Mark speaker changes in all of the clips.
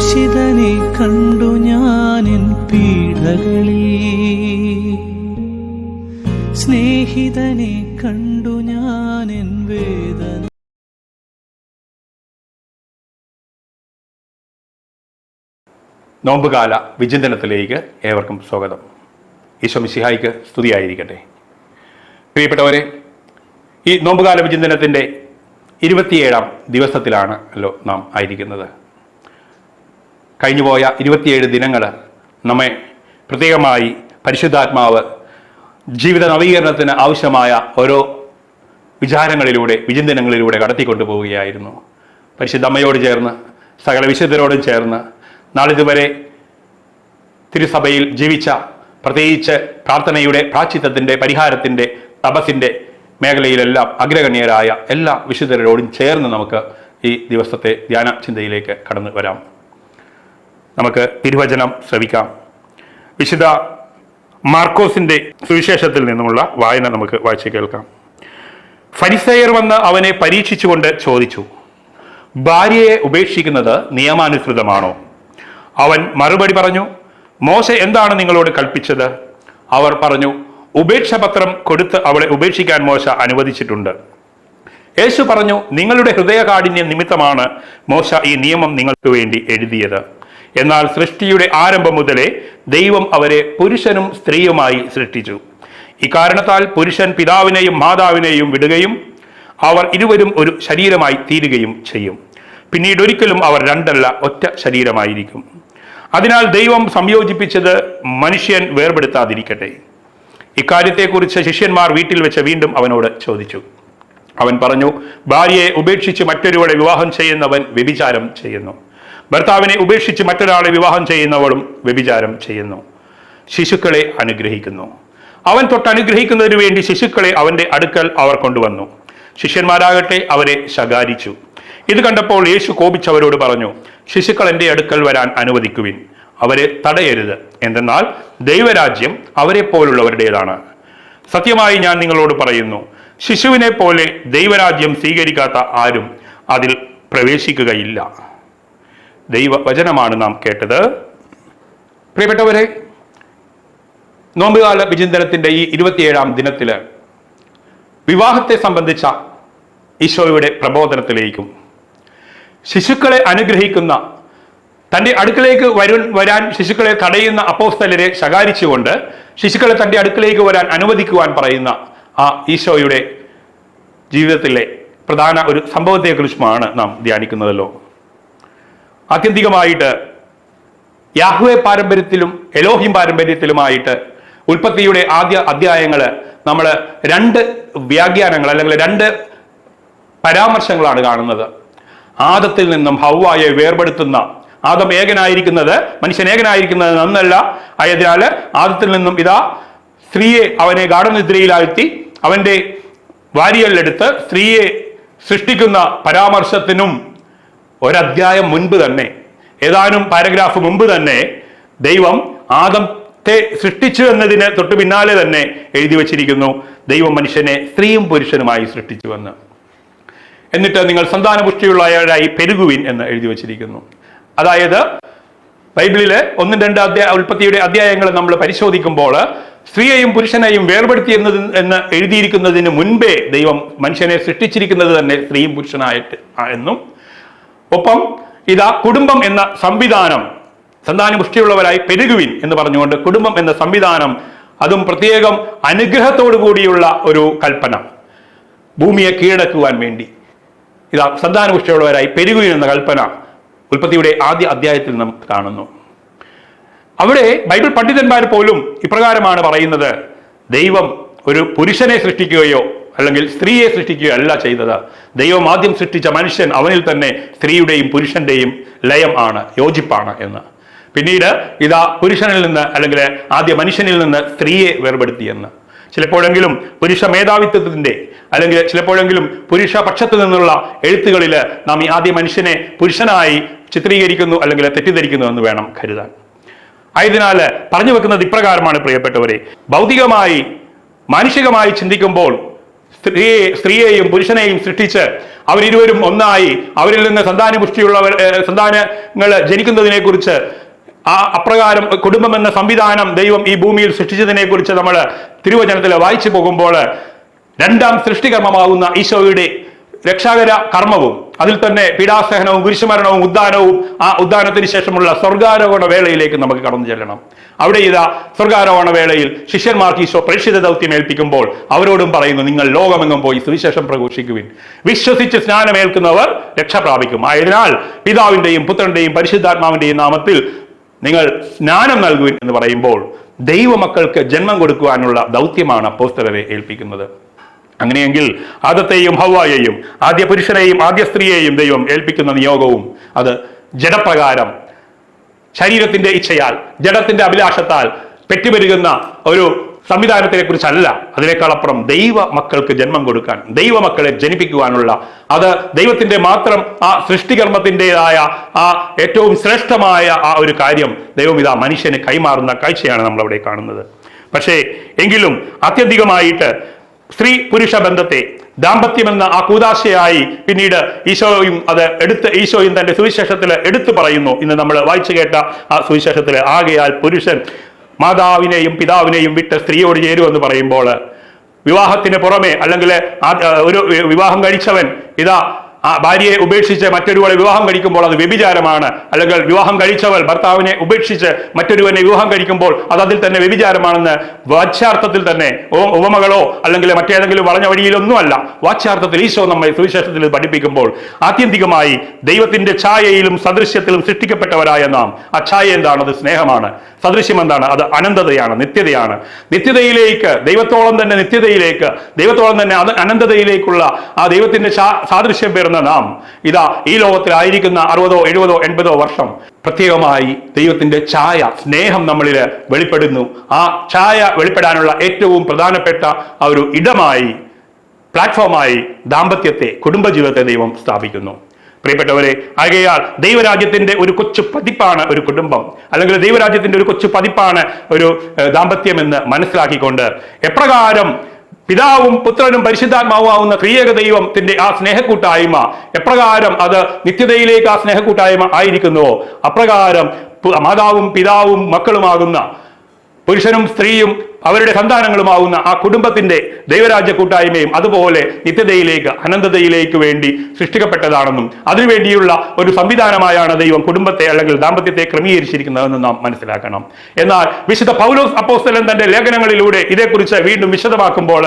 Speaker 1: ക്രൂശിതനെ കണ്ടു ഞാനിൻ പീഡകളിൽ. സ്നേഹിതനെ കണ്ടു ഞാനിൻ വേദന
Speaker 2: നോമ്പുകാല വിചിന്തനത്തിലേക്ക് ഏവർക്കും സ്വാഗതം. ഈശോ മിശിഹായിക്ക് സ്തുതിയായിരിക്കട്ടെ. പ്രിയപ്പെട്ടവരെ ഈ നോമ്പുകാല വിചിന്തനത്തിന്റെ ഇരുപത്തിയേഴാം ദിവസത്തിലാണ് അല്ലോ നാം ആയിരിക്കുന്നത്. കഴിഞ്ഞുപോയ ഇരുപത്തിയേഴ് ദിനങ്ങൾ നമ്മെ പ്രത്യേകമായി പരിശുദ്ധാത്മാവ് ജീവിത നവീകരണത്തിന് ആവശ്യമായ ഓരോ വിചാരങ്ങളിലൂടെ വിചിന്തനങ്ങളിലൂടെ കടത്തിക്കൊണ്ടു പോവുകയായിരുന്നു പരിശുദ്ധ അമ്മയോട് ചേർന്ന് സകല വിശുദ്ധരോടും ചേർന്ന് നാളിതുവരെ തിരുസഭയിൽ ജീവിച്ച പ്രത്യേകിച്ച് പ്രാർത്ഥനയുടെ പ്രാചിത്വത്തിന്റെ പരിഹാരത്തിന്റെ തപസിന്റെ മേഖലയിലെല്ലാം അഗ്രഗണ്യരായ എല്ലാ വിശുദ്ധരോടും ചേർന്ന് നമുക്ക് ഈ ദിവസത്തെ ധ്യാന ചിന്തയിലേക്ക് കടന്നു വരാം. നമുക്ക് തിരുവചനം ശ്രവിക്കാം. വിശുദ്ധ മാർക്കോസിന്റെ സുവിശേഷത്തിൽ നിന്നുമുള്ള വായന നമുക്ക് വായിച്ചു കേൾക്കാം. ഫരിസയർ വന്ന് അവനെ പരീക്ഷിച്ചുകൊണ്ട് ചോദിച്ചു ഭാര്യയെ ഉപേക്ഷിക്കുന്നത് നിയമാനുസൃതമാണോ? അവൻ മറുപടി പറഞ്ഞു മോശ എന്താണ് നിങ്ങളോട് കൽപ്പിച്ചത്? അവർ പറഞ്ഞു ഉപേക്ഷപത്രം കൊടുത്ത് അവളെ ഉപേക്ഷിക്കാൻ മോശ അനുവദിച്ചിട്ടുണ്ട്. യേശു പറഞ്ഞു നിങ്ങളുടെ ഹൃദയകാഠിന്യം നിമിത്തമാണ് മോശ ഈ നിയമം നിങ്ങൾക്ക് വേണ്ടി എഴുതിയത്. എന്നാൽ സൃഷ്ടിയുടെ ആരംഭം മുതലേ ദൈവം അവരെ പുരുഷനും സ്ത്രീയുമായി സൃഷ്ടിച്ചു. ഇക്കാരണത്താൽ പുരുഷൻ പിതാവിനെയും മാതാവിനെയും വിടുകയും അവർ ഇരുവരും ഒരു ശരീരമായി തീരുകയും ചെയ്യും. പിന്നീട് ഒരിക്കലും അവർ രണ്ടല്ല ഒറ്റ ശരീരമായിരിക്കും. അതിനാൽ ദൈവം സംയോജിപ്പിച്ചത് മനുഷ്യൻ വേർപെടുത്താതിരിക്കട്ടെ. ഇക്കാര്യത്തെക്കുറിച്ച് ശിഷ്യന്മാർ വീട്ടിൽ വെച്ച് വീണ്ടും അവനോട് ചോദിച്ചു. അവൻ പറഞ്ഞു ഭാര്യയെ ഉപേക്ഷിച്ച് മറ്റൊരുവളെ വിവാഹം ചെയ്യുന്നവൻ വ്യഭിചാരം ചെയ്യുന്നു. ഭർത്താവിനെ ഉപേക്ഷിച്ച് മറ്റൊരാളെ വിവാഹം ചെയ്യുന്നവളും വ്യഭിചാരം ചെയ്യുന്നു. ശിശുക്കളെ അനുഗ്രഹിക്കുന്നു. അവൻ തൊട്ട് അനുഗ്രഹിക്കുന്നതിനു വേണ്ടി ശിശുക്കളെ അവന്റെ അടുക്കൽ അവർ കൊണ്ടുവന്നു. ശിഷ്യന്മാരാകട്ടെ അവരെ ശകാരിച്ചു. ഇത് കണ്ടപ്പോൾ യേശു കോപിച്ചവരോട് പറഞ്ഞു ശിശുക്കൾ എന്റെ അടുക്കൽ വരാൻ അനുവദിക്കുവിൻ. അവരെ തടയരുത്. എന്തെന്നാൽ ദൈവരാജ്യം അവരെ പോലുള്ളവരുടേതാണ്. സത്യമായി ഞാൻ നിങ്ങളോട് പറയുന്നു ശിശുവിനെ പോലെ ദൈവരാജ്യം സ്വീകരിക്കാത്ത ആരും അതിൽ പ്രവേശിക്കുകയില്ല. ദൈവവചനമാണ് നാം കേട്ടത്. പ്രിയപ്പെട്ടവരെ നോമ്പുകാല വിചിന്തനത്തിന്റെ ഈ ഇരുപത്തിയേഴാം ദിനത്തിൽ വിവാഹത്തെ സംബന്ധിച്ച ഈശോയുടെ പ്രബോധനത്തിലേക്കും ശിശുക്കളെ അനുഗ്രഹിക്കുന്ന തന്റെ അടുക്കളേക്ക് വരു വരാൻ ശിശുക്കളെ തടയുന്ന അപ്പോസ്തലരെ ശകാരിച്ചുകൊണ്ട് ശിശുക്കളെ തന്റെ അടുക്കളേക്ക് വരാൻ അനുവദിക്കുവാൻ പറയുന്ന ആ ഈശോയുടെ ജീവിതത്തിലെ പ്രധാന ഒരു സംഭവത്തെക്കുറിച്ചുമാണ് നാം ധ്യാനിക്കുന്നതല്ലോ. ആത്യന്തികമായിട്ട് യാഹ്വേ പാരമ്പര്യത്തിലും എലോഹിം പാരമ്പര്യത്തിലുമായിട്ട് ഉൽപ്പത്തിയുടെ ആദ്യ അധ്യായങ്ങൾ നമ്മൾ രണ്ട് വ്യാഖ്യാനങ്ങൾ അല്ലെങ്കിൽ രണ്ട് പരാമർശങ്ങളാണ് കാണുന്നത്. ആദത്തിൽ നിന്നും ഹൗവായെ വേർപെടുത്തുന്ന ആദം ഏകനായിരിക്കുന്നത് മനുഷ്യൻ ഏകനായിരിക്കുന്നത് നന്നല്ല. ആയതിനാൽ ആദത്തിൽ നിന്നും ഇതാ സ്ത്രീയെ അവനെ ഗാഠനിദ്രയിലാഴ്ത്തി അവന്റെ വാരിയലെടുത്ത് സ്ത്രീയെ സൃഷ്ടിക്കുന്ന പരാമർശത്തിനും ഒരധ്യായം മുൻപ് തന്നെ ഏതാനും പാരഗ്രാഫ് മുമ്പ് തന്നെ ദൈവം ആദത്തെ സൃഷ്ടിച്ചു എന്നതിന് തൊട്ടു പിന്നാലെ തന്നെ എഴുതി വച്ചിരിക്കുന്നു. ദൈവം മനുഷ്യനെ സ്ത്രീയും പുരുഷനുമായി സൃഷ്ടിച്ചുവെന്ന് എന്നിട്ട് നിങ്ങൾ സന്താനപുഷ്ടിയുള്ളവരായി പെരുകുവിൻ എന്ന് എഴുതി വച്ചിരിക്കുന്നു. അതായത് ബൈബിളിലെ ഒന്നും രണ്ട് അധ്യായ ഉൽപ്പത്തിയുടെ അധ്യായങ്ങൾ നമ്മൾ പരിശോധിക്കുമ്പോൾ സ്ത്രീയെയും പുരുഷനെയും വേർപെടുത്തിയിരുന്നത് എന്ന് എഴുതിയിരിക്കുന്നതിന് മുൻപേ ദൈവം മനുഷ്യനെ സൃഷ്ടിച്ചിരിക്കുന്നത് തന്നെ സ്ത്രീയും പുരുഷനായിട്ട് എന്നും ഒപ്പം ഇതാ കുടുംബം എന്ന സംവിധാനം സന്താനപുഷ്ടിയുള്ളവരായി പെരുകുവിൻ എന്ന് പറഞ്ഞുകൊണ്ട് കുടുംബം എന്ന സംവിധാനം അതും പ്രത്യേകം അനുഗ്രഹത്തോടു കൂടിയുള്ള ഒരു കൽപ്പന. ഭൂമിയെ കീഴടക്കുവാൻ വേണ്ടി. ഇതാ സന്താനപുഷ്ടിയുള്ളവരായി പെരുകുവിൻ എന്ന കൽപ്പന ഉൽപ്പത്തിയുടെ ആദ്യ അധ്യായത്തിൽ നാം കാണുന്നു. അവിടെ ബൈബിൾ പണ്ഡിതന്മാർ പോലും ഇപ്രകാരമാണ് പറയുന്നത് ദൈവം ഒരു പുരുഷനെ സൃഷ്ടിക്കുകയോ അല്ലെങ്കിൽ സ്ത്രീയെ സൃഷ്ടിക്കുകയോ അല്ല ചെയ്തത്. ദൈവം ആദ്യം സൃഷ്ടിച്ച മനുഷ്യൻ അവനിൽ തന്നെ സ്ത്രീയുടെയും പുരുഷന്റെയും ലയം ആണ് യോജിപ്പാണ് എന്ന്. പിന്നീട് ഇതാ പുരുഷനിൽ നിന്ന് അല്ലെങ്കിൽ ആദ്യ മനുഷ്യനിൽ നിന്ന് സ്ത്രീയെ വേർപെടുത്തിയെന്ന് ചിലപ്പോഴെങ്കിലും പുരുഷ മേധാവിത്വത്തിന്റെ അല്ലെങ്കിൽ ചിലപ്പോഴെങ്കിലും പുരുഷ പക്ഷത്തു നിന്നുള്ള എഴുത്തുകളിൽ നാം ഈ ആദ്യ മനുഷ്യനെ പുരുഷനായി ചിത്രീകരിക്കുന്നു അല്ലെങ്കിൽ തെറ്റിദ്ധരിക്കുന്നു എന്ന് വേണം കരുതാൻ. ആയതിനാൽ പറഞ്ഞു വെക്കുന്നത് ഇപ്രകാരമാണ് പ്രിയപ്പെട്ടവരെ. ഭൗതികമായി മാനുഷികമായി ചിന്തിക്കുമ്പോൾ സ്ത്രീയെ സ്ത്രീയെയും പുരുഷനെയും സൃഷ്ടിച്ച് അവരിരുവരും ഒന്നായി അവരിൽ നിന്ന് സന്താനപുഷ്ടിയുള്ളവർ സന്താനങ്ങൾ ജനിക്കുന്നതിനെ കുറിച്ച് ആ അപ്രകാരം കുടുംബം എന്ന സംവിധാനം ദൈവം ഈ ഭൂമിയിൽ സൃഷ്ടിച്ചതിനെ കുറിച്ച് നമ്മൾ തിരുവചനത്തിൽ വായിച്ചു പോകുമ്പോൾ രണ്ടാം സൃഷ്ടികർമ്മമാകുന്ന ഈശോയുടെ രക്ഷാകര കർമ്മവും അതിൽ തന്നെ പീഡാസഹനവും കുരിശുമരണവും ഉദ്ധാനവും ആ ഉദ്ധാനത്തിന് ശേഷമുള്ള സ്വർഗാരോഹണ വേളയിലേക്ക് നമുക്ക് കടന്നു ചെല്ലണം. അവിടെ ഇതാ സ്വർഗാരോഹണ വേളയിൽ ശിഷ്യന്മാർക്ക് ഈശോ പ്രേക്ഷിത ദൗത്യം ഏൽപ്പിക്കുമ്പോൾ അവരോടും പറയുന്നു നിങ്ങൾ ലോകമെങ്ങും പോയി സുവിശേഷം പ്രഘോഷിക്കുവിൻ. വിശ്വസിച്ച് സ്നാനമേൽക്കുന്നവർ രക്ഷ പ്രാപിക്കും. ആയതിനാൽ പിതാവിന്റെയും പുത്രന്റെയും പരിശുദ്ധാത്മാവിന്റെയും നാമത്തിൽ നിങ്ങൾ സ്നാനം നൽകുവിൻ എന്ന് പറയുമ്പോൾ ദൈവമക്കൾക്ക് ജന്മം കൊടുക്കുവാനുള്ള ദൗത്യമാണ് അപ്പോസ്തലരെ ഏൽപ്പിക്കുന്നത്. അങ്ങനെയെങ്കിൽ ആദത്തെയും ഹവായെയും ആദ്യ പുരുഷനെയും ആദ്യ സ്ത്രീയെയും ദൈവം ഏൽപ്പിക്കുന്ന നിയോഗവും അത് ജഡപ്രകാരം ശരീരത്തിന്റെ ഇച്ഛയാൽ ജഡത്തിന്റെ അഭിലാഷത്താൽ പെറ്റുപെരുകുന്ന ഒരു സംവിധാനത്തിനെ കുറിച്ചല്ല അതിനേക്കാളപ്പുറം ദൈവ മക്കൾക്ക് ജന്മം കൊടുക്കാൻ ദൈവ മക്കളെ ജനിപ്പിക്കുവാനുള്ള അത് ദൈവത്തിന്റെ മാത്രം ആ സൃഷ്ടികർമ്മത്തിന്റെതായ ആ ഏറ്റവും ശ്രേഷ്ഠമായ ആ ഒരു കാര്യം ദൈവം ഇതാ മനുഷ്യന് കൈമാറുന്ന കാഴ്ചയാണ് നമ്മൾ അവിടെ കാണുന്നത്. പക്ഷേ എങ്കിലും ആത്യന്തികമായിട്ട് സ്ത്രീ പുരുഷ ബന്ധത്തെ ദാമ്പത്യമെന്ന ആ കൂതാശയായി പിന്നീട് ഈശോയും അത് എടുത്ത് ഈശോയും തന്റെ സുവിശേഷത്തിൽ എടുത്തു പറയുന്നു. ഇന്ന് നമ്മൾ വായിച്ചു കേട്ട ആ സുവിശേഷത്തിൽ ആകയാൽ പുരുഷൻ മാതാവിനെയും പിതാവിനെയും വിട്ട് സ്ത്രീയോട് ചേരുമെന്ന് പറയുമ്പോൾ വിവാഹത്തിന് പുറമെ അല്ലെങ്കിൽ ഒരു വിവാഹം കഴിച്ചവൻ ഇതാ ആ ഭാര്യയെ ഉപേക്ഷിച്ച് മറ്റൊരുവളെ വിവാഹം കഴിക്കുമ്പോൾ അത് വ്യഭിചാരമാണ്. അല്ലെങ്കിൽ വിവാഹം കഴിച്ചവൾ ഭർത്താവിനെ ഉപേക്ഷിച്ച് മറ്റൊരുവനെ വിവാഹം കഴിക്കുമ്പോൾ അത് അതിൽ തന്നെ വ്യഭിചാരമാണെന്ന് വാച്യാർത്ഥത്തിൽ തന്നെ ഉപമകളോ അല്ലെങ്കിൽ മറ്റേതെങ്കിലും വളഞ്ഞ വഴിയിലൊന്നുമല്ല. വാച്യാർത്ഥത്തിൽ ഈശോ നമ്മെ സുവിശേഷത്തിൽ പഠിപ്പിക്കുമ്പോൾ ആത്യന്തികമായി ദൈവത്തിന്റെ ഛായയിലും സദൃശ്യത്തിലും സൃഷ്ടിക്കപ്പെട്ടവരായ നാം. ആ ഛായ എന്താണ്? അത് സ്നേഹമാണ്. സദൃശ്യം എന്താണ്? അത് അനന്തതയാണ് നിത്യതയാണ്. നിത്യതയിലേക്ക് ദൈവത്തോളം തന്നെ നിത്യതയിലേക്ക് ദൈവത്തോളം തന്നെ അനന്തതയിലേക്കുള്ള ആ ദൈവത്തിന്റെ സാദൃശ്യം സാദൃശ്യം പേർന്ന നാം ഇതാ ഈ ലോകത്തിലായിരിക്കുന്ന അറുപതോ എഴുപതോ എൺപതോ വർഷം പ്രത്യേകമായി ദൈവത്തിന്റെ ഛായ സ്നേഹം നമ്മളിൽ വെളിപ്പെടുന്നു. ആ ഛായ വെളിപ്പെടാനുള്ള ഏറ്റവും പ്രധാനപ്പെട്ട ആ ഒരു ഇടമായി പ്ലാറ്റ്ഫോമായി ദാമ്പത്യത്തെ കുടുംബജീവിതത്തെ ദൈവം സ്ഥാപിക്കുന്നു. പ്രിയപ്പെട്ടവരെ ആകയാൽ ദൈവരാജ്യത്തിന്റെ ഒരു കൊച്ചു പതിപ്പാണ് ഒരു കുടുംബം. അല്ലെങ്കിൽ ദൈവരാജ്യത്തിന്റെ ഒരു കൊച്ചു പതിപ്പാണ് ഒരു ദാമ്പത്യമെന്ന് മനസ്സിലാക്കിക്കൊണ്ട് എപ്രകാരം പിതാവും പുത്രനും പരിശുദ്ധാത്മാവുമാവുന്ന ത്രിയേക ദൈവത്തിന്റെ ആ സ്നേഹക്കൂട്ടായ്മ എപ്രകാരം അത് നിത്യതയിലേക്ക് ആ സ്നേഹക്കൂട്ടായ്മ ആയിരിക്കുന്നുവോ അപ്രകാരം മാതാവും പിതാവും മക്കളുമാകുന്ന പുരുഷനും സ്ത്രീയും അവരുടെ സന്താനങ്ങളുമാവുന്ന ആ കുടുംബത്തിന്റെ ദൈവരാജ്യ കൂട്ടായ്മയും അതുപോലെ നിത്യതയിലേക്ക് അനന്തതയിലേക്ക് വേണ്ടി സൃഷ്ടിക്കപ്പെട്ടതാണെന്നും അതിനുവേണ്ടിയുള്ള ഒരു സംവിധാനമായാണ് ദൈവം കുടുംബത്തെ അല്ലെങ്കിൽ ദാമ്പത്യത്തെ ക്രമീകരിച്ചിരിക്കുന്നതെന്ന് നാം മനസ്സിലാക്കണം. എന്നാൽ വിശുദ്ധ പൗലോസ് അപ്പോസ്തലൻ തന്റെ ലേഖനങ്ങളിലൂടെ ഇതേക്കുറിച്ച് വീണ്ടും വിശദമാക്കുമ്പോൾ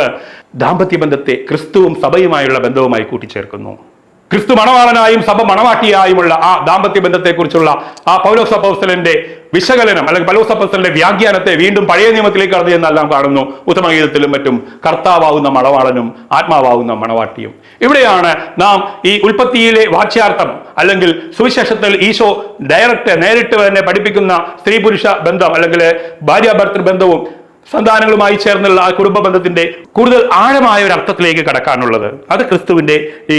Speaker 2: ദാമ്പത്യ ബന്ധത്തെ ക്രിസ്തുവും സഭയുമായുള്ള ബന്ധവുമായി കൂട്ടിച്ചേർക്കുന്നു. ക്രിസ്തു മണവാളനായും സഭ മണവാട്ടിയായുമുള്ള ആ ദാമ്പത്യ ബന്ധത്തെക്കുറിച്ചുള്ള ആ പൗലോസ് അപ്പോസ്തലന്റെ വിശകലനം അല്ലെങ്കിൽ പൗലോസ് അപ്പോസ്തലന്റെ വ്യാഖ്യാനത്തെ വീണ്ടും പഴയ നിയമത്തിലേക്ക് കടന്നു എന്നെല്ലാം കാണുന്നു. ഉത്തമഗീതത്തിലും മറ്റും കർത്താവാകുന്ന മണവാളനും ആത്മാവാകുന്ന മണവാട്ടിയും. ഇവിടെയാണ് നാം ഈ ഉൽപ്പത്തിയിലെ വാച്യാർത്ഥം അല്ലെങ്കിൽ സുവിശേഷത്തിൽ ഈശോ ഡയറക്റ്റ് നേരിട്ട് തന്നെ പഠിപ്പിക്കുന്ന സ്ത്രീ പുരുഷ ബന്ധം അല്ലെങ്കിൽ ഭാര്യ ഭർത്തൃ ബന്ധവും സന്താനങ്ങളുമായി ചേർന്നുള്ള ആ കുടുംബ ബന്ധത്തിന്റെ കൂടുതൽ ആഴമായ ഒരു അർത്ഥത്തിലേക്ക് കടക്കാനുള്ളത്. അത് ക്രിസ്തുവിന്റെ ഈ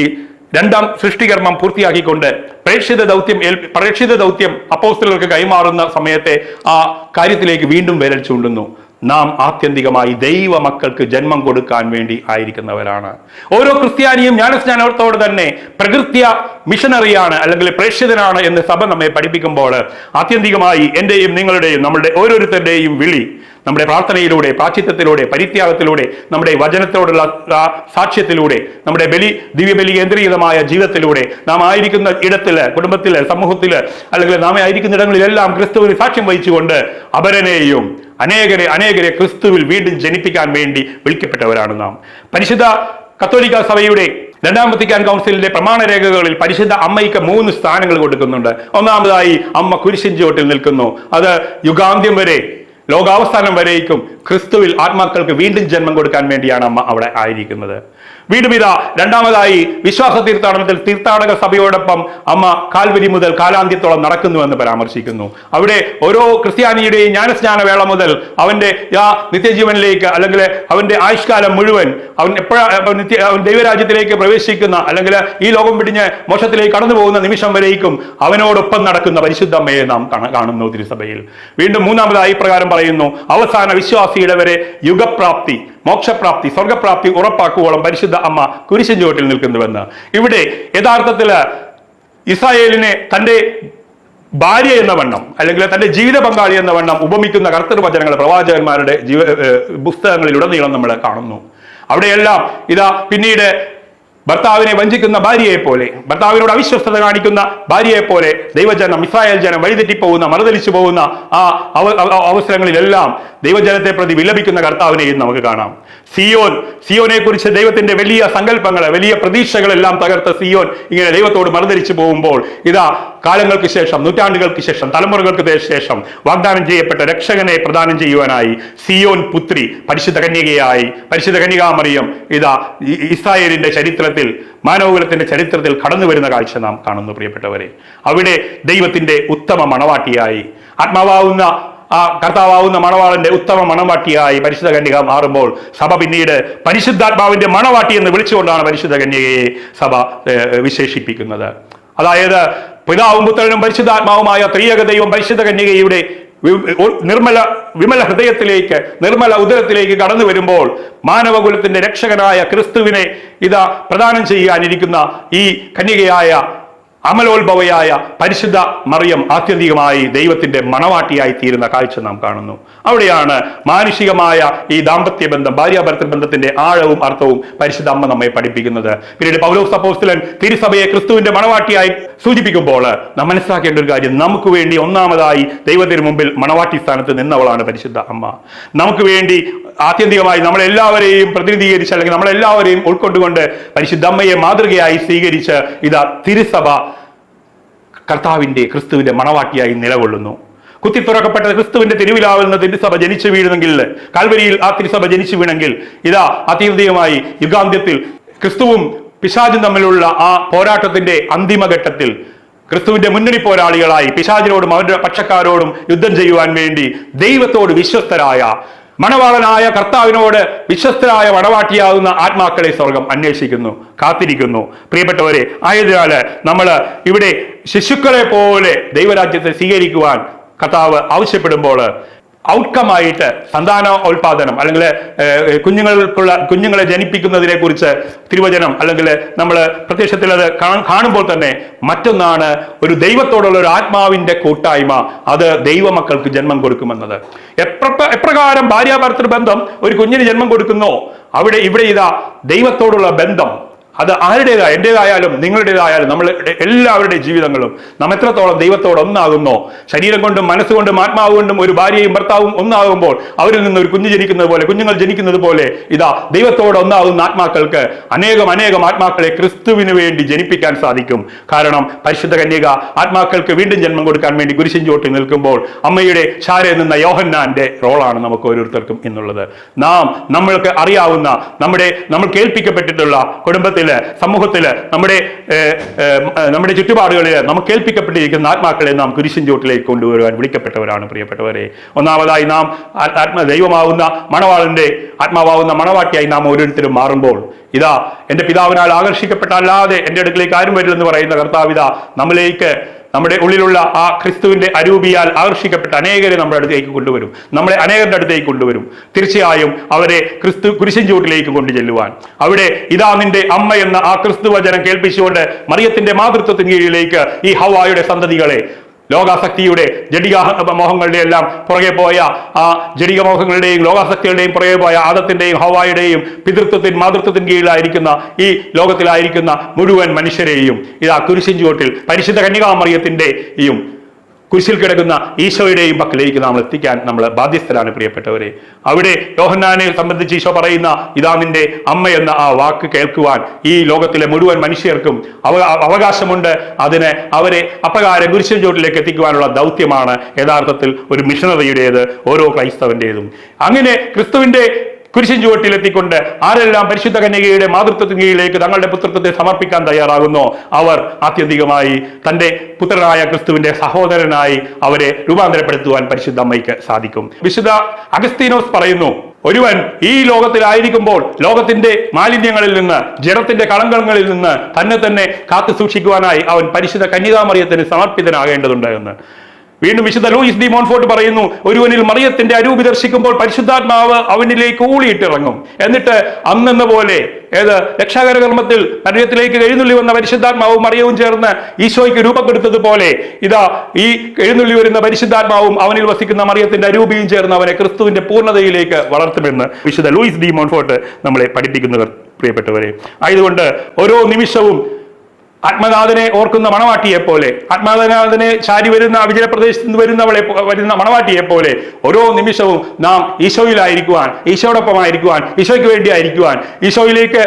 Speaker 2: രണ്ടാം സൃഷ്ടികർമ്മം പൂർത്തിയാക്കിക്കൊണ്ട് പ്രേക്ഷിത ദൗത്യം പ്രേക്ഷിത ദൗത്യം അപ്പോസ്റ്റലുകൾക്ക് കൈമാറുന്ന സമയത്തെ ആ കാര്യത്തിലേക്ക് വീണ്ടും വിരൽ ചൂണ്ടുന്നു. നാം ആത്യന്തികമായി ദൈവ മക്കൾക്ക് ജന്മം കൊടുക്കാൻ വേണ്ടി ആയിരിക്കുന്നവരാണ്. ഓരോ ക്രിസ്ത്യാനിയും ജ്ഞാനസ്നാനത്തോട് തന്നെ പ്രകൃത്യ മിഷനറിയാണ് അല്ലെങ്കിൽ പ്രേക്ഷിതനാണ് എന്ന് സഭ നമ്മെ പഠിപ്പിക്കുമ്പോൾ ആത്യന്തികമായി എന്റെയും നിങ്ങളുടെയും നമ്മുടെ ഓരോരുത്തരുടെയും വിളി നമ്മുടെ പ്രാർത്ഥനയിലൂടെ പ്രാചിത്വത്തിലൂടെ പരിത്യാഗത്തിലൂടെ നമ്മുടെ വചനത്തോടുള്ള സാക്ഷ്യത്തിലൂടെ നമ്മുടെ ബലി ദിവ്യബലി കേന്ദ്രീകൃതമായ ജീവിതത്തിലൂടെ നാം ആയിരിക്കുന്ന ഇടത്തിൽ കുടുംബത്തിൽ സമൂഹത്തിൽ അല്ലെങ്കിൽ നാം ആയിരിക്കുന്ന ഇടങ്ങളിലെല്ലാം ക്രിസ്തുവിന് സാക്ഷ്യം വഹിച്ചുകൊണ്ട് അപരനെയും അനേകരെ അനേകരെ ക്രിസ്തുവിൽ വീണ്ടും ജനിപ്പിക്കാൻ വേണ്ടി വിളിക്കപ്പെട്ടവരാണ് നാം. പരിശുദ്ധ കത്തോലിക്ക സഭയുടെ രണ്ടാം വത്തിക്കാൻ കൗൺസിലിന്റെ പ്രമാണരേഖകളിൽ പരിശുദ്ധ അമ്മയ്ക്ക് മൂന്ന് സ്ഥാനങ്ങൾ കൊടുക്കുന്നുണ്ട്. ഒന്നാമതായി അമ്മ കുരിശിൻ ചുവട്ടിൽ നിൽക്കുന്നു. അത് യുഗാന്ത്യം വരെ ലോകാവസാനം വരേക്കും ക്രിസ്തുവിൽ ആത്മാക്കൾക്ക് വീണ്ടും ജന്മം കൊടുക്കാൻ വേണ്ടിയാണ് അമ്മ അവിടെ ആയിരിക്കുന്നത്. വീണ്ടും ഇതാ രണ്ടാമതായി വിശ്വാസ തീർത്ഥാടനത്തിൽ തീർത്ഥാടക സഭയോടൊപ്പം അമ്മ കാൽവരി മുതൽ കാലാന്ത്യത്തോളം നടക്കുന്നുവെന്ന് പരാമർശിക്കുന്നു. അവിടെ ഓരോ ക്രിസ്ത്യാനിയുടെയും ജ്ഞാനസ്നാന വേള മുതൽ അവന്റെ ആ നിത്യജീവനിലേക്ക് അല്ലെങ്കിൽ അവന്റെ ആയുഷ്കാലം മുഴുവൻ അവൻ എപ്പോഴാണ് നിത്യ അവൻ ദൈവരാജ്യത്തിലേക്ക് പ്രവേശിക്കുന്ന അല്ലെങ്കിൽ ഈ ലോകം പിടിഞ്ഞ് മോശത്തിലേക്ക് കടന്നു പോകുന്ന നിമിഷം വരേക്കും അവനോടൊപ്പം നടക്കുന്ന പരിശുദ്ധ അമ്മയെ നാം കാണ- കാണുന്നു തിരുസഭയിൽ. വീണ്ടും മൂന്നാമതായി പ്രകാരം പറയുന്നു അവസാന വിശ്വാസിയുടെ വരെ യുഗപ്രാപ്തി. മോക്ഷപ്രാപ്തി സ്വർഗപ്രാപ്തി ഉറപ്പാക്കുവോളം പരിശുദ്ധ അമ്മ കുരിശൻ ചുവട്ടിൽ നിൽക്കുന്നുവെന്ന്. ഇവിടെ യഥാർത്ഥത്തിൽ ഇസ്രായേലിനെ തന്റെ ഭാര്യ എന്ന വണ്ണം അല്ലെങ്കിൽ തന്റെ ജീവിത പങ്കാളി എന്ന വണ്ണം ഉപമിക്കുന്ന കർത്തൃവചനങ്ങൾ പ്രവാചകന്മാരുടെ ജീവ പുസ്തകങ്ങളിലുടനീളം നമ്മൾ കാണുന്നു. അവിടെയെല്ലാം ഇതാ പിന്നീട് ഭർത്താവിനെ വഞ്ചിക്കുന്ന ഭാര്യയെ പോലെ ഭർത്താവിനോട് അവിശ്വസ്തത കാണിക്കുന്ന ഭാര്യയെ പോലെ ദൈവജനം ഇസ്രായേൽ ജനം വഴിതെറ്റിപ്പോകുന്ന മറുതലിച്ചു പോകുന്ന ആ അവ- അവ- അവസരങ്ങളിലെല്ലാം ദൈവജനത്തെ പ്രതി വിലപിക്കുന്ന കർത്താവിനെയും നമുക്ക് കാണാം. സിയോൻ സിയോനെ കുറിച്ച് ദൈവത്തിന്റെ വലിയ സങ്കല്പങ്ങൾ വലിയ പ്രതീക്ഷകളെല്ലാം തകർത്ത സിയോൻ ഇങ്ങനെ ദൈവത്തോട് മറുതലിച്ചു പോകുമ്പോൾ ഇതാ കാലങ്ങൾക്ക് ശേഷം നൂറ്റാണ്ടുകൾക്ക് ശേഷം തലമുറകൾക്ക് ശേഷം വാഗ്ദാനം ചെയ്യപ്പെട്ട രക്ഷകനെ പ്രദാനം ചെയ്യുവാനായി സിയോൻ പുത്രി പരിശുദ്ധ കന്യകയായി. പരിശുദ്ധ കന്യകാമറിയം ഇതാ ഇസ്രായേലിന്റെ ചരിത്രത്തിൽ മാനവകുലത്തിന്റെ ചരിത്രത്തിൽ കടന്നു വരുന്ന കാഴ്ച നാം കാണുന്നു പ്രിയപ്പെട്ടവരെ. അവിടെ ദൈവത്തിന്റെ ഉത്തമ മണവാട്ടിയായി. ആത്മാവാവുന്ന ആ കർത്താവാവുന്ന മണവാളന്റെ ഉത്തമ മണവാട്ടിയായി പരിശുദ്ധ കന്യക മാറുമ്പോൾ സഭ പിന്നീട് പരിശുദ്ധാത്മാവിന്റെ മണവാട്ടി എന്ന് വിളിച്ചുകൊണ്ടാണ് പരിശുദ്ധ കന്യകയെ സഭ വിശേഷിപ്പിക്കുന്നത്. അതായത് പിതാവും പുത്രനും പരിശുദ്ധാത്മാവുമായ ത്രിയക ദൈവം പരിശുദ്ധ കന്യകയുടെ നിർമ്മല വിമല ഹൃദയത്തിലേക്ക് നിർമ്മല ഉദരത്തിലേക്ക് കടന്നു വരുമ്പോൾ മാനവകുലത്തിന്റെ രക്ഷകനായ ക്രിസ്തുവിനെ ഇതാ പ്രദാനം ചെയ്യാനിരിക്കുന്ന ഈ കന്യകയായ അമലോത്ഭവയായ പരിശുദ്ധ മറിയം ആത്യന്തികമായി ദൈവത്തിന്റെ മണവാട്ടിയായി തീരുന്ന കാഴ്ച നാം കാണുന്നു. അവിടെയാണ് മാനുഷികമായ ഈ ദാമ്പത്യ ബന്ധം ഭാര്യാഭർത്തൃ ബന്ധത്തിന്റെ ആഴവും അർത്ഥവും പരിശുദ്ധ അമ്മ നമ്മെ പഠിപ്പിക്കുന്നത്. പിന്നീട് പൗലോസ് അപ്പോസ്തലൻ തിരുസഭയെ ക്രിസ്തുവിന്റെ മണവാട്ടിയായി സൂചിപ്പിക്കുമ്പോൾ നാം മനസ്സിലാക്കേണ്ട ഒരു കാര്യം നമുക്ക് വേണ്ടി ഒന്നാമതായി ദൈവത്തിന് മുമ്പിൽ മണവാട്ടി സ്ഥാനത്ത് നിന്നവളാണ് പരിശുദ്ധ അമ്മ. നമുക്ക് വേണ്ടി ആത്യന്തികമായി നമ്മളെല്ലാവരെയും പ്രതിനിധീകരിച്ച് അല്ലെങ്കിൽ നമ്മളെല്ലാവരെയും ഉൾക്കൊണ്ടുകൊണ്ട് പരിശുദ്ധ അമ്മയെ മാതൃകയായി സ്വീകരിച്ച് ഇതാ തിരുസഭ കർത്താവിന്റെ ക്രിസ്തുവിന്റെ മണവാട്ടിയായി നിലകൊള്ളുന്നു. കുത്തി തുറക്കപ്പെട്ട ക്രിസ്തുവിന്റെ തിരുവിലാവിൽ നിന്ന് തിരുസഭ ജനിച്ചു വീഴുന്നെങ്കിൽ കാൽവരിയിൽ ആ തിരുസഭ ജനിച്ചു വീണെങ്കിൽ ഇതാ അത്യന്തികമായി യുഗാന്ത്യത്തിൽ ക്രിസ്തുവും പിശാചും തമ്മിലുള്ള ആ പോരാട്ടത്തിന്റെ അന്തിമഘട്ടത്തിൽ ക്രിസ്തുവിന്റെ മുന്നണി പോരാളികളായി പിശാചിനോടും അവരുടെ പക്ഷക്കാരോടും യുദ്ധം ചെയ്യുവാൻ വേണ്ടി ദൈവത്തോട് വിശ്വസ്തരായ മണവാളനായ കർത്താവിനോട് വിശ്വസ്തരായ വടവാട്ടിയാകുന്ന ആത്മാക്കളെ സ്വർഗം അന്വേഷിക്കുന്നു കാത്തിരിക്കുന്നു. പ്രിയപ്പെട്ടവരെ ആയതിനാല് നമ്മൾ ഇവിടെ ശിശുക്കളെ പോലെ ദൈവരാജ്യത്തെ സ്വീകരിക്കുവാൻ കർത്താവ് ആവശ്യപ്പെടുമ്പോൾ ഔട്ട്കമായിട്ട് സന്താന ഉൽപാദനം അല്ലെങ്കിൽ കുഞ്ഞുങ്ങൾക്കുള്ള കുഞ്ഞുങ്ങളെ ജനിപ്പിക്കുന്നതിനെ കുറിച്ച് തിരുവചനം അല്ലെങ്കിൽ നമ്മൾ പ്രത്യക്ഷത്തിൽ അത് കാണുമ്പോൾ തന്നെ മറ്റൊന്നാണ് ഒരു ദൈവത്തോടുള്ള ഒരു ആത്മാവിന്റെ കൂട്ടായ്മ. അത് ദൈവമക്കൾക്ക് ജന്മം കൊടുക്കുമെന്നത്. എപ്ര എപ്രകാരം ഭാര്യാഭർത്തൃ ബന്ധം ഒരു കുഞ്ഞിന് ജന്മം കൊടുക്കുന്നോ? അവിടെ ഇവിടെ ഇതാ ദൈവത്തോടുള്ള ബന്ധം. അത് ആരുടേതായ എന്റെതായാലും നിങ്ങളുടേതായാലും നമ്മൾ എല്ലാവരുടെയും ജീവിതങ്ങളും നാം എത്രത്തോളം ദൈവത്തോട് ഒന്നാകുന്നോ ശരീരം കൊണ്ടും മനസ്സുകൊണ്ടും ആത്മാവ് കൊണ്ടും ഒരു ഭാര്യയും ഭർത്താവും ഒന്നാകുമ്പോൾ അവരിൽ നിന്ന് ഒരു കുഞ്ഞ് ജനിക്കുന്നത് പോലെ കുഞ്ഞുങ്ങൾ ജനിക്കുന്നത് പോലെ ഇതാ ദൈവത്തോട് ഒന്നാകുന്ന ആത്മാക്കൾക്ക് അനേകം അനേകം ആത്മാക്കളെ ക്രിസ്തുവിന് വേണ്ടി ജനിപ്പിക്കാൻ സാധിക്കും. കാരണം പരിശുദ്ധ കന്യക ആത്മാക്കൾക്ക് വീണ്ടും ജന്മം കൊടുക്കാൻ വേണ്ടി കുരിശിൻ ചോട്ടി നിൽക്കുമ്പോൾ അമ്മയുടെ ചാരെ നിന്ന യോഹന്നാന്റെ റോളാണ് നമുക്ക് ഓരോരുത്തർക്കും എന്നുള്ളത്. നാം നമ്മൾക്ക് അറിയാവുന്ന നമ്മുടെ നമ്മൾ കേൾപ്പിക്കപ്പെട്ടിട്ടുള്ള കുടുംബത്തിൽ സമൂഹത്തിൽ നമ്മുടെ നമ്മുടെ ചുറ്റുപാടുകളിൽ നമുക്ക് കേൾപ്പിക്കപ്പെട്ടിരിക്കുന്ന ആത്മാക്കളെ നാം കുരിശിൻ ചോട്ടിലേക്ക് കൊണ്ടുവരുവാൻ വിളിക്കപ്പെട്ടവരാണ് പ്രിയപ്പെട്ടവരെ. ഒന്നാമതായി നാം ആത്മ ദൈവമാവുന്ന മണവാളന്റെ ആത്മാവാവുന്ന മണവാട്ടിയായി നാം ഓരോരുത്തരും മാറുമ്പോൾ ഇതാ എന്റെ പിതാവിനാൽ ആകർഷിക്കപ്പെട്ടല്ലാതെ എന്റെ അടുക്കിലേക്ക് ആരും വരില്ലെന്ന് പറയുന്ന കർത്താവിത നമ്മിലേക്ക് നമ്മുടെ ഉള്ളിലുള്ള ആ ക്രിസ്തുവിന്റെ അരൂപിയാൽ ആകർഷിക്കപ്പെട്ട അനേകരെ നമ്മുടെ അടുത്തേക്ക് കൊണ്ടുവരും. നമ്മളെ അനേകരുടെ അടുത്തേക്ക് കൊണ്ടുവരും. തീർച്ചയായും അവരെ ക്രിസ്തു കുരിശൻ ചൂട്ടിലേക്ക് കൊണ്ടു ചെല്ലുവാൻ അവിടെ ഇതാ നിന്റെ അമ്മ എന്ന ആ ക്രിസ്തു വചനം കേൾപ്പിച്ചുകൊണ്ട് മറിയത്തിന്റെ മാതൃത്വത്തിന് കീഴിലേക്ക് ഈ ഹവായുടെ സന്തതികളെ ലോകാസക്തിയുടെ ജഡിക മോഹങ്ങളുടെ എല്ലാം പുറകെ പോയ ആ ജഡിക മോഹങ്ങളുടെയും ലോകാസക്തികളുടെയും പുറകെ പോയ ആദത്തിന്റെയും ഹവായുടെയും പിതൃത്വത്തിൻ മാതൃത്വത്തിൻ കീഴിലായിരിക്കുന്ന ഈ ലോകത്തിലായിരിക്കുന്ന മുഴുവൻ മനുഷ്യരെയും ഇതാ കുരിശിൻ ചുവട്ടിൽ പരിശുദ്ധ കന്യകാമറിയത്തിന്റെയും കുരിശിൽ കിടക്കുന്ന ഈശോയുടെയും പക്കലേക്ക് നമ്മൾ എത്തിക്കാൻ നമ്മൾ ബാധ്യസ്ഥരാണ് പ്രിയപ്പെട്ടവരെ. അവിടെ യോഹന്നാനെ സംബന്ധിച്ച് ഈശോ പറയുന്ന ഇതാ നിന്റെ അമ്മ എന്ന ആ വാക്ക് കേൾക്കുവാൻ ഈ ലോകത്തിലെ മുഴുവൻ മനുഷ്യർക്കും അവ അവകാശമുണ്ട്. അതിനെ അവരെ അപ്രകാരം കുരിശൻ ചോട്ടിലേക്ക് എത്തിക്കുവാനുള്ള ദൗത്യമാണ് യഥാർത്ഥത്തിൽ ഒരു മിഷണറിയുടേത് ഓരോ ക്രൈസ്തവന്റേതും. അങ്ങനെ ക്രിസ്തുവിന്റെ കുരിശൻ ചുവട്ടിലെത്തിക്കൊണ്ട് ആരെല്ലാം പരിശുദ്ധ കന്യകയുടെ മാതൃത്വത്തിന് കീഴിലേക്ക് തങ്ങളുടെ പുത്രത്വത്തെ സമർപ്പിക്കാൻ തയ്യാറാകുന്നു അവർ ആത്യന്തികമായി തന്റെ പുത്രനായ ക്രിസ്തുവിന്റെ സഹോദരനായി അവരെ രൂപാന്തരപ്പെടുത്തുവാൻ പരിശുദ്ധ അമ്മയ്ക്ക് സാധിക്കും. വിശുദ്ധ അഗസ്തീനോസ് പറയുന്നു ഒരുവൻ ഈ ലോകത്തിലായിരിക്കുമ്പോൾ ലോകത്തിന്റെ മാലിന്യങ്ങളിൽ നിന്ന് ജഡത്തിന്റെ കളങ്കങ്ങളിൽ നിന്ന് തന്നെ തന്നെ കാത്തു സൂക്ഷിക്കുവാനായി അവൻ പരിശുദ്ധ കന്യകാമറിയത്തിന് സമർപ്പിതനാകേണ്ടതുണ്ട് എന്ന്. വീണ്ടും വിശുദ്ധ ലൂയിസ് ഡി മോൺഫോർട്ട് പറയുന്നു ഒരുവനിൽ മറിയത്തിന്റെ അരൂപി ദർശിക്കുമ്പോൾ പരിശുദ്ധാത്മാവ് അവനിലേക്ക് ഊളിയിട്ടിറങ്ങും. എന്നിട്ട് അന്നെന്ന പോലെ ഏത് രക്ഷാകര കർമ്മത്തിൽ മരണത്തിലേക്ക് എഴുന്നള്ളി വന്ന പരിശുദ്ധാത്മാവും മറിയവും ചേർന്ന് ഈശോയ്ക്ക് രൂപപ്പെടുത്തതുപോലെ ഇതാ ഈ എഴുന്നള്ളി വരുന്ന പരിശുദ്ധാത്മാവും അവനിൽ വസിക്കുന്ന മറിയത്തിന്റെ അരൂപിയും ചേർന്ന് അവനെ ക്രിസ്തുവിന്റെ പൂർണതയിലേക്ക് വളർത്തുമെന്ന് വിശുദ്ധ ലൂയിസ് ഡി മോൺഫോർട്ട് നമ്മളെ പഠിപ്പിക്കുന്നവർ പ്രിയപ്പെട്ടവരെ. ആയതുകൊണ്ട് ഓരോ നിമിഷവും ആത്മനാഥനെ ഓർക്കുന്ന മണവാട്ടിയെ പോലെ ആത്മനാഥനെ ചാരി വരുന്ന വിജയ പ്രദേശത്ത് നിന്ന് വരുന്നവളെ വരുന്ന മണവാട്ടിയെ പോലെ ഓരോ നിമിഷവും നാം ഈശോയിലായിരിക്കുവാൻ ഈശോടൊപ്പമായിരിക്കുവാൻ ഈശോയ്ക്ക് വേണ്ടി ആയിരിക്കുവാൻ ഈശോയിലേക്ക്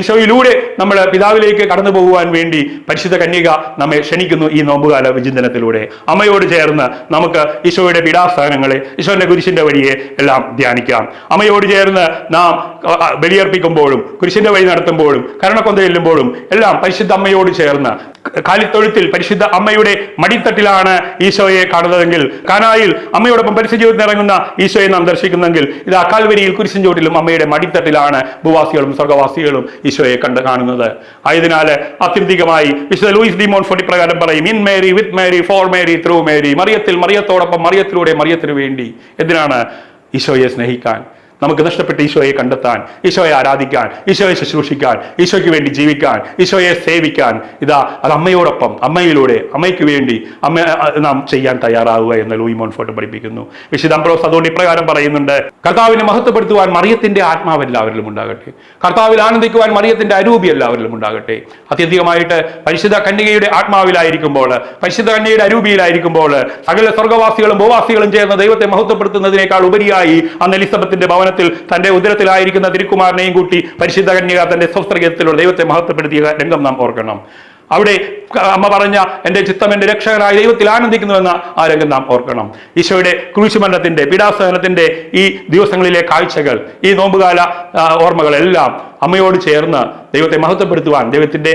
Speaker 2: ഈശോയിലൂടെ നമ്മൾ പിതാവിലേക്ക് കടന്നു പോകുവാൻ വേണ്ടി പരിശുദ്ധ കന്യക നമ്മെ ക്ഷണിക്കുന്നു ഈ നോമ്പുകാല വിചിന്തനത്തിലൂടെ. അമ്മയോട് ചേർന്ന് നമുക്ക് ഈശോയുടെ പീഠാസ്ഥാനങ്ങളെ ഈശോയുടെ കുരിശിന്റെ വഴിയെ എല്ലാം ധ്യാനിക്കാം. അമ്മയോട് ചേർന്ന് നാം ബലിയർപ്പിക്കുമ്പോഴും കുരിശിന്റെ വഴി നടത്തുമ്പോഴും കരണക്കൊന്ത ചെല്ലുമ്പോഴും എല്ലാം പരിശുദ്ധ അമ്മയോട് ചേർന്ന് കാലിത്തൊഴുത്തിൽ പരിശുദ്ധ അമ്മയുടെ മടിത്തട്ടിലാണ് ഈശോയെ കാണുന്നതെങ്കിൽ കാനായിൽ അമ്മയോടൊപ്പം പരിശുദ്ധ ജീവിതത്തിൽ ഇറങ്ങുന്ന ഈശോയെ നാം ദർശിക്കുന്നെങ്കിൽ ഇത് കാൽവരിയിൽ കുരിശൻ ചോട്ടിലും അമ്മയുടെ മടിത്തട്ടിലാണ് ഭൂവാസികളും സ്വർഗവാസികളും ഈശോയെ കണ്ട് കാണുന്നത്. ആയതിനാൽ ആത്യന്തികമായി വിശുദ്ധ ലൂയിസ് ഡി മോൺഫോർട്ടി പ്രകാരം പറയും in Mary with Mary for Mary through Mary മറിയത്തിൽ മറിയത്തോടൊപ്പം മറിയത്തിലൂടെ മറിയത്തിനു വേണ്ടി. എന്തിനാണ് ഈശോയെ സ്നേഹിക്കാൻ? നമുക്ക് നഷ്ടപ്പെട്ട ഈശോയെ കണ്ടെത്താൻ ഈശോയെ ആരാധിക്കാൻ ഈശോയെ ശുശ്രൂഷിക്കാൻ ഈശോയ്ക്ക് വേണ്ടി ജീവിക്കാൻ ഈശോയെ സേവിക്കാൻ ഇതാ അത് അമ്മയോടൊപ്പം അമ്മയിലൂടെ അമ്മയ്ക്ക് വേണ്ടി അമ്മ നാം ചെയ്യാൻ തയ്യാറാവുക എന്ന് ലൂയി മോൺഫോർട്ട് പഠിപ്പിക്കുന്നു. വിശുദ്ധ അംബ്രോസ് അതുകൊണ്ട് ഇപ്രകാരം പറയുന്നുണ്ട് കർത്താവിനെ മഹത്വപ്പെടുത്തുവാൻ മറിയത്തിന്റെ ആത്മാവ് എല്ലാവരിലും ഉണ്ടാകട്ടെ. കർത്താവിൽ ആനന്ദിക്കുവാൻ മറിയത്തിന്റെ അരൂപി എല്ലാവരിലും ഉണ്ടാകട്ടെ. അത്യധികമായിട്ട് പരിശുദ്ധ കന്യകയുടെ ആത്മാവിലായിരിക്കുമ്പോൾ പരിശുദ്ധ കന്യകയുടെ അരൂപിയിലായിരിക്കുമ്പോൾ സകല സ്വർഗവാസികളും ഭൂവാസികളും ചേർന്ന് ദൈവത്തെ മഹത്വപ്പെടുത്തുന്നതിനേക്കാൾ ഉപരിയായി അന്ന് എലിസബത്തിന്റെ ഭവനത്തിൽ തന്റെ ഉദരത്തിലായിരിക്കുന്ന തിരുക്കുമാരനെയും കൂട്ടി പരിശുദ്ധ കന്യക തന്റെ സ്വസ്ത്രഗീതത്തിലുള്ള ദൈവത്തെ മഹത്വപ്പെടുത്തിയ രംഗം നാം ഓർക്കണം. അവിടെ അമ്മ പറഞ്ഞ എന്റെ ചിത്തം എന്റെ രക്ഷകനായ ദൈവത്തിൽ ആനന്ദിക്കുന്നുവെന്ന ആ രംഗം നാം ഓർക്കണം. ഈശോയുടെ ക്രൂശുമരണത്തിന്റെ പീഡാസഹനത്തിന്റെ ഈ ദിവസങ്ങളിലെ കാഴ്ചകൾ ഈ നോമ്പുകാല ഓർമ്മകളെല്ലാം അമ്മയോട് ചേർന്ന് ദൈവത്തെ മഹത്വപ്പെടുത്തുവാൻ ദൈവത്തിന്റെ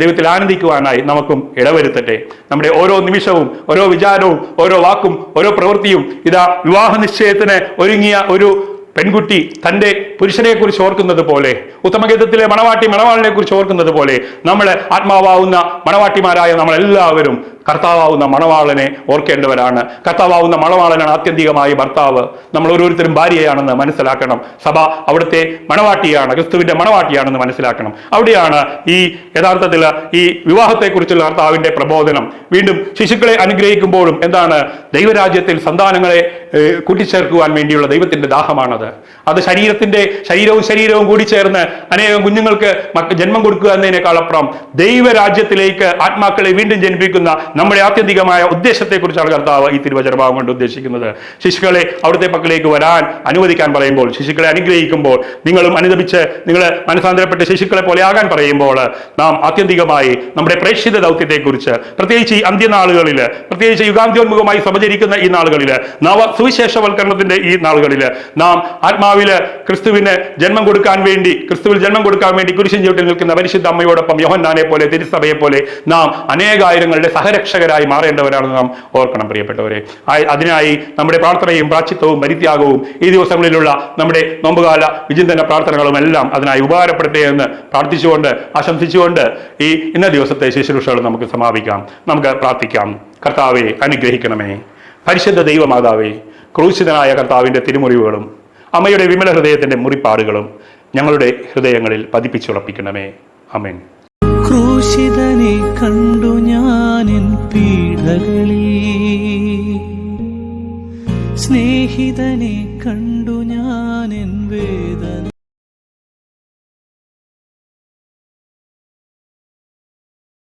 Speaker 2: ദൈവത്തിൽ ആനന്ദിക്കുവാനായി നമുക്കും ഇടവരുത്തട്ടെ. നമ്മുടെ ഓരോ നിമിഷവും ഓരോ വിചാരവും ഓരോ വാക്കും ഓരോ പ്രവൃത്തിയും ഇതാ വിവാഹ നിശ്ചയത്തിന് ഒരുങ്ങിയ ഒരു പെൺകുട്ടി തന്റെ പുരുഷനെ കുറിച്ച് ഓർക്കുന്നത് പോലെ ഉത്തമഗീതത്തിലെ മണവാട്ടി മണവാളിനെ കുറിച്ച് ഓർക്കുന്നത് പോലെ നമ്മൾ ആത്മാവാവുന്ന മണവാട്ടിമാരായ നമ്മളെല്ലാവരും കർത്താവാവുന്ന മണവാളനെ ഓർക്കേണ്ടവരാണ്. കർത്താവാവുന്ന മണവാളനാണ് ആത്യന്തികമായി ഭർത്താവ്. നമ്മൾ ഓരോരുത്തരും ഭാര്യയാണെന്ന് മനസ്സിലാക്കണം. സഭ അവിടുത്തെ മണവാട്ടിയാണ് ക്രിസ്തുവിന്റെ മണവാട്ടിയാണെന്ന് മനസ്സിലാക്കണം. അവിടെയാണ് ഈ യഥാർത്ഥത്തിൽ ഈ വിവാഹത്തെക്കുറിച്ചുള്ള കർത്താവിന്റെ പ്രബോധനം. വീണ്ടും ശിശുക്കളെ അനുഗ്രഹിക്കുമ്പോഴും എന്താണ്? ദൈവരാജ്യത്തിൽ സന്താനങ്ങളെ കൂട്ടിച്ചേർക്കുവാൻ വേണ്ടിയുള്ള ദൈവത്തിന്റെ ദാഹമാണത്. അത് ശരീരത്തിന്റെ ശരീരവും ശരീരവും കൂടി ചേർന്ന് അനേകം കുഞ്ഞുങ്ങൾക്ക് ജന്മം കൊടുക്കുക എന്നതിനേക്കാൾ അപ്പുറം ദൈവരാജ്യത്തിലേക്ക് ആത്മാക്കളെ വീണ്ടും ജനിപ്പിക്കുന്ന നമ്മുടെ ആത്യന്തികമായ ഉദ്ദേശത്തെക്കുറിച്ചാണ് കർത്താവ് ഈ തിരുവചനഭാവം കൊണ്ട് ഉദ്ദേശിക്കുന്നത്. ശിശുക്കളെ അവിടുത്തെ പക്കലേക്ക് വരാൻ അനുവദിക്കാൻ പറയുമ്പോൾ ശിശുക്കളെ അനുഗ്രഹിക്കുമ്പോൾ നിങ്ങളും അനുദപിച്ച് നിങ്ങൾ മനസാന്തരപ്പെട്ട ശിശുക്കളെ പോലെ ആകാൻ പറയുമ്പോൾ നാം ആത്യന്തികമായി നമ്മുടെ പ്രേക്ഷിത ദൗത്യത്തെക്കുറിച്ച് പ്രത്യേകിച്ച് ഈ അന്ത്യനാളുകളിൽ പ്രത്യേകിച്ച് യുഗാന്ത്യോന്മുഖമായി സമചരിക്കുന്ന ഈ നാളുകളിൽ നവ സുവിശേഷവൽക്കരണത്തിന്റെ ഈ നാളുകളിൽ നാം ആത്മാവിൽ ക്രിസ്തുവിന് ജന്മം കൊടുക്കാൻ വേണ്ടി ക്രിസ്തുവിൽ ജന്മം കൊടുക്കാൻ വേണ്ടി കുരിശൻ ചുവട്ടിൽ നിൽക്കുന്ന പരിശുദ്ധ അമ്മയോടൊപ്പം യോഹന്നാനെ പോലെ തിരുസഭയെ പോലെ നാം അനേകായിരങ്ങളുടെ സഹരക്ഷകരായി മാറേണ്ടവരാണെന്ന് നാം ഓർക്കണം പ്രിയപ്പെട്ടവരെ. അതിനായി നമ്മുടെ പ്രാർത്ഥനയും പ്രാച്ചിത്വവും പരിത്യാഗവും ഈ ദിവസങ്ങളിലുള്ള നമ്മുടെ നോമ്പുകാല വിചിന്തന പ്രാർത്ഥനകളും എല്ലാം അതിനായി ഉപകാരപ്പെടട്ടെ എന്ന് പ്രാർത്ഥിച്ചുകൊണ്ട് ആശംസിച്ചുകൊണ്ട് ഈ ഇന്ന ദിവസത്തെ ശുശ്രൂഷകൾ നമുക്ക് സമാപിക്കാം. നമുക്ക് പ്രാർത്ഥിക്കാം. കർത്താവെ അനുഗ്രഹിക്കണമേ. പരിശുദ്ധ ദൈവമാതാവേ ക്രൂശിതനായ കർത്താവിന്റെ തിരുമുറിവുകളും അമ്മയുടെ വിമല ഹൃദയത്തിന്റെ മുറിപ്പാടുകളും ഞങ്ങളുടെ ഹൃദയങ്ങളിൽ പതിപ്പിച്ചുറപ്പിക്കണമേ. അമേൻ
Speaker 1: ക്രൂശിതനെ കണ്ടു ഞാനിൻ പീഡകളിൽ. സ്നേഹിതനെ കണ്ടു